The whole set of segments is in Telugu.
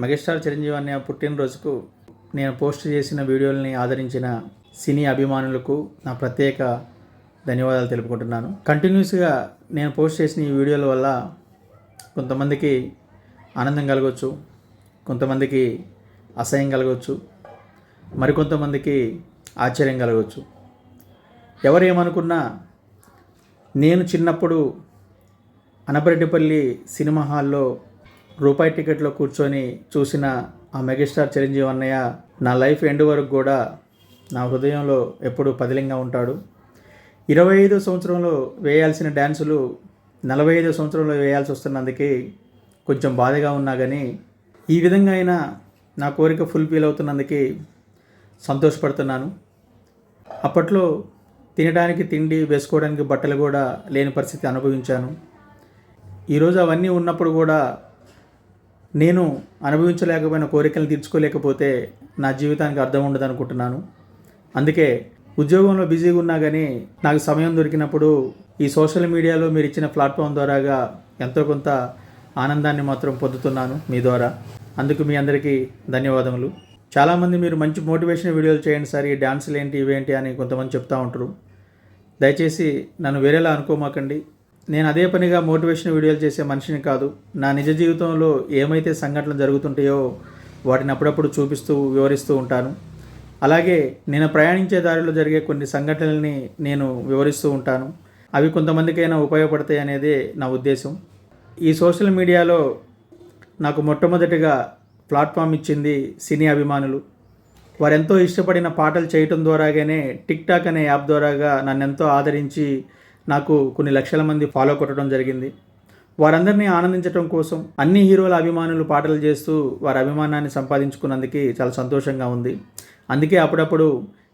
మెగాస్టార్ చిరంజీవి అనే పుట్టినరోజుకు నేను పోస్ట్ చేసిన వీడియోలని ఆదరించిన సినీ అభిమానులకు నా ప్రత్యేక ధన్యవాదాలు తెలుపుకుంటున్నాను. కంటిన్యూస్గా నేను పోస్ట్ చేసిన ఈ వీడియోల వల్ల కొంతమందికి ఆనందం కలగవచ్చు కొంతమందికి అసహ్యం కలగవచ్చు మరికొంతమందికి ఆశ్చర్యం కలగవచ్చు ఎవరేమనుకున్నా నేను చిన్నప్పుడు అనపరెడ్డిపల్లి సినిమా హాల్లో రూపాయి టికెట్లో కూర్చొని చూసిన ఆ మెగాస్టార్ చిరంజీవి అన్నయ్య నా లైఫ్ ఎండ్ వరకు కూడా నా హృదయంలో ఎప్పుడూ పదిలింగా ఉంటాడు. ఇరవై ఐదో సంవత్సరంలో వేయాల్సిన డ్యాన్సులు నలభై ఐదో సంవత్సరంలో వేయాల్సి వస్తున్నందుకే కొంచెం బాధగా ఉన్నా కానీ ఈ విధంగా అయినా నా కోరిక ఫుల్ఫిల్ అవుతున్నందుకే సంతోషపడుతున్నాను. అప్పట్లో తినడానికి తిండి వేసుకోవడానికి బట్టలు కూడా లేని పరిస్థితి అనుభవించాను. ఈరోజు అవన్నీ ఉన్నప్పుడు కూడా నేను అనుభవించలేకపోయిన కోరికలను తీర్చుకోలేకపోతే నా జీవితానికి అర్థం ఉండదు అనుకుంటున్నాను అందుకే ఉద్యోగంలో బిజీగా ఉన్నా కానీ నాకు సమయం దొరికినప్పుడు ఈ సోషల్ మీడియాలో మీరు ఇచ్చిన ప్లాట్ఫామ్ ద్వారాగా ఎంతో కొంత ఆనందాన్ని మాత్రం పొందుతున్నాను మీ ద్వారా. అందుకు మీ అందరికీ ధన్యవాదములు. చాలామంది మీరు మంచి మోటివేషన్ వీడియోలు చేయండి సార్ ఈ డ్యాన్సులు ఏంటి ఇవేంటి అని కొంతమంది చెప్తూ ఉంటారు. దయచేసి నన్ను వేరేలా అనుకోమాకండి. నేను అదే పనిగా మోటివేషన్ వీడియోలు చేసే మనిషిని కాదు. నా నిజ జీవితంలో ఏమైతే సంఘటనలు జరుగుతుంటాయో వాటిని అప్పుడప్పుడు చూపిస్తూ వివరిస్తూ ఉంటాను. అలాగే నేను ప్రయాణించే దారిలో జరిగే కొన్ని సంఘటనల్ని నేను వివరిస్తూ ఉంటాను. అవి కొంతమందికైనా ఉపయోగపడతాయి అనేదే నా ఉద్దేశం. ఈ సోషల్ మీడియాలో నాకు మొట్టమొదటిగా ప్లాట్ఫామ్ ఇచ్చింది సినీ అభిమానులు. వారెంతో ఇష్టపడిన పాటలు చేయటం ద్వారాగానే టిక్ టాక్ అనే యాప్ ద్వారాగా నన్ను ఎంతో ఆదరించి నాకు కొన్ని లక్షల మంది ఫాలో కొట్టడం జరిగింది. వారందరినీ ఆనందించడం కోసం అన్ని హీరోల అభిమానులు పాటలు చేస్తూ వారి అభిమానాన్ని సంపాదించుకున్నందుకు చాలా సంతోషంగా ఉంది. అందుకే అప్పుడప్పుడు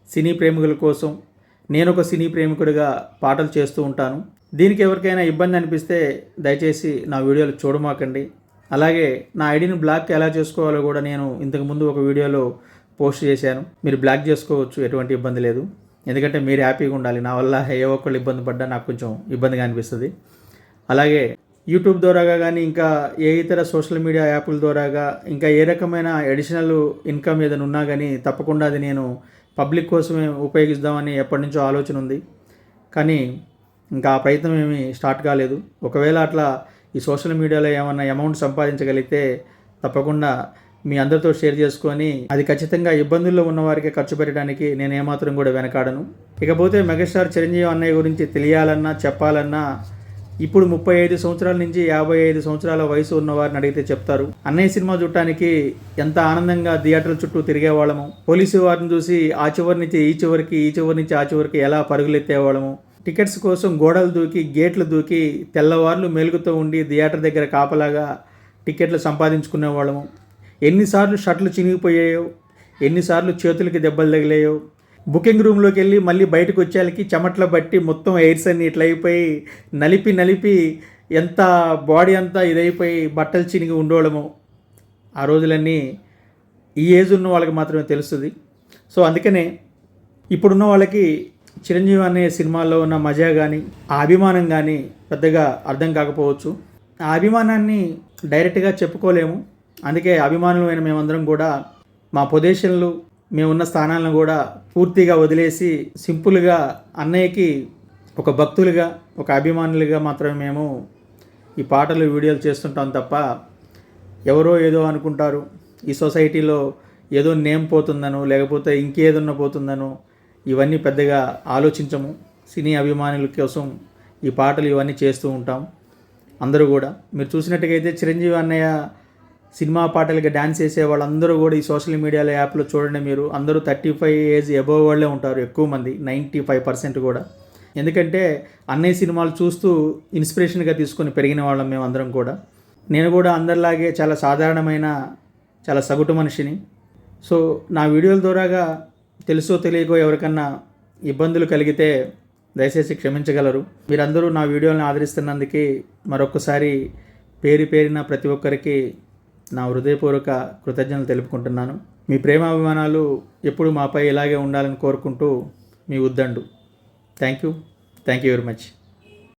సినీ ప్రేమికుల కోసం నేను ఒక సినీ ప్రేమికుడిగా పాటలు చేస్తూ ఉంటాను. దీనికి ఎవరికైనా ఇబ్బంది అనిపిస్తే దయచేసి నా వీడియోలు చూడమాకండి. అలాగే నా ఐడిని బ్లాక్ ఎలా చేసుకోవాలో కూడా నేను ఇంతకుముందు ఒక వీడియోలో పోస్ట్ చేశాను. మీరు బ్లాక్ చేసుకోవచ్చు ఎటువంటి ఇబ్బంది లేదు. ఎందుకంటే మీరు హ్యాపీగా ఉండాలి. నా వల్ల ఏ ఒక్కళ్ళు ఇబ్బంది పడ్డా నాకు కొంచెం ఇబ్బందిగా అనిపిస్తుంది. అలాగే యూట్యూబ్ ద్వారాగా కానీ ఇంకా ఏ ఇతర సోషల్ మీడియా యాప్ల ద్వారాగా ఇంకా ఏ రకమైన అడిషనల్ ఇన్కమ్ ఏదైనా ఉన్నా కానీ తప్పకుండా అది నేను పబ్లిక్ కోసమే ఉపయోగిద్దామని ఎప్పటి నుంచో ఆలోచన ఉంది. కానీ ఇంకా ఆ ప్రయత్నం ఏమీ స్టార్ట్ కాలేదు. ఒకవేళ అట్లా ఈ సోషల్ మీడియాలో ఏమైనా అమౌంట్ సంపాదించగలిగితే తప్పకుండా మీ అందరితో షేర్ చేసుకొని అది ఖచ్చితంగా ఇబ్బందుల్లో ఉన్న వారికి ఖర్చు పెట్టడానికి నేను ఏమాత్రం కూడా వెనకాడను. ఇకపోతే మెగాస్టార్ చిరంజీవి అన్నయ్య గురించి తెలియాలన్నా చెప్పాలన్నా ఇప్పుడు ముప్పై ఐదు సంవత్సరాల నుంచి యాభై ఐదు సంవత్సరాల వయసు ఉన్న వారిని అడిగితే చెప్తారు. అన్నయ్య సినిమా చూడటానికి ఎంత ఆనందంగా థియేటర్ల చుట్టూ తిరిగేవాళ్ళము? పోలీసు వారిని చూసి ఆ చివరి నుంచి ఈ చివరికి ఈ చివరి నుంచి ఆ చివరికి ఎలా పరుగులెత్తేవాళ్ళము? టికెట్స్ కోసం గోడలు దూకి గేట్లు దూకి తెల్లవార్లు మెలుగుతూ ఉండి థియేటర్ దగ్గర కాపలాగా టికెట్లు సంపాదించుకునే వాళ్ళము ఎన్నిసార్లు షర్ట్లు చినిగిపోయాయో ఎన్నిసార్లు చేతులకి దెబ్బలు తగిలాయో బుకింగ్ రూమ్లోకి వెళ్ళి మళ్ళీ బయటకు వచ్చేళ్ళకి చెమట్ల బట్టి మొత్తం ఎయిర్స్ అన్ని ఇట్లా అయిపోయి నలిపి నలిపి ఎంత బాడీ అంతా ఇదైపోయి బట్టలు చినిగి ఉండవడము ఆ రోజులన్నీ ఈ ఏజ్ ఉన్న వాళ్ళకి మాత్రమే తెలుస్తుంది. సో అందుకనే ఇప్పుడున్న వాళ్ళకి చిరంజీవి అనే సినిమాల్లో ఉన్న మజా కానీ ఆ అభిమానం కానీ పెద్దగా అర్థం కాకపోవచ్చు. ఆ అభిమానాన్ని డైరెక్ట్గా చెప్పుకోలేము. అందుకే అభిమానులమైన మేమందరం కూడా మా పొజిషన్లు మేమున్న స్థానాలను కూడా పూర్తిగా వదిలేసి సింపుల్గా అన్నయ్యకి ఒక భక్తులుగా ఒక అభిమానులుగా మాత్రమే మేము ఈ పాటలు వీడియోలు చేస్తుంటాం తప్ప ఎవరో ఏదో అనుకుంటారు. ఈ సొసైటీలో ఏదో నేమ్ పోతుందనో లేకపోతే ఇంకేదన్నా పోతుందనో ఇవన్నీ పెద్దగా ఆలోచించము. సినీ అభిమానుల కోసం ఈ పాటలు ఇవన్నీ చేస్తూ ఉంటాం అందరూ కూడా. మీరు చూసినట్టుగా అయితే చిరంజీవి అన్నయ్య సినిమా పాటలకి డ్యాన్స్ చేసే వాళ్ళందరూ కూడా ఈ సోషల్ మీడియాల యాప్లో చూడండి మీరు. అందరూ థర్టీ ఫైవ్ ఏజ్ అబోవ్ వాళ్ళే ఉంటారు ఎక్కువ మంది నైంటీ ఫైవ్ పర్సెంట్ కూడా. ఎందుకంటే అన్నయ్య సినిమాలు చూస్తూ ఇన్స్పిరేషన్గా తీసుకొని పెరిగిన వాళ్ళం మేము అందరం కూడా. నేను కూడా అందరిలాగే చాలా సాధారణమైన చాలా సగటు మనిషిని. సో నా వీడియోల ద్వారాగా తెలుసో తెలియకో ఎవరికన్నా ఇబ్బందులు కలిగితే దయచేసి క్షమించగలరు. మీరందరూ నా వీడియోలను ఆదరిస్తున్నందుకు మరొకసారి పేరు పేరిన ప్రతి ఒక్కరికి నా హృదయపూర్వక కృతజ్ఞతలు తెలుపుకుంటున్నాను. మీ ప్రేమాభిమానాలు ఎప్పుడు మాపై ఇలాగే ఉండాలని కోరుకుంటూ మీ Uddandu thank you thank you very much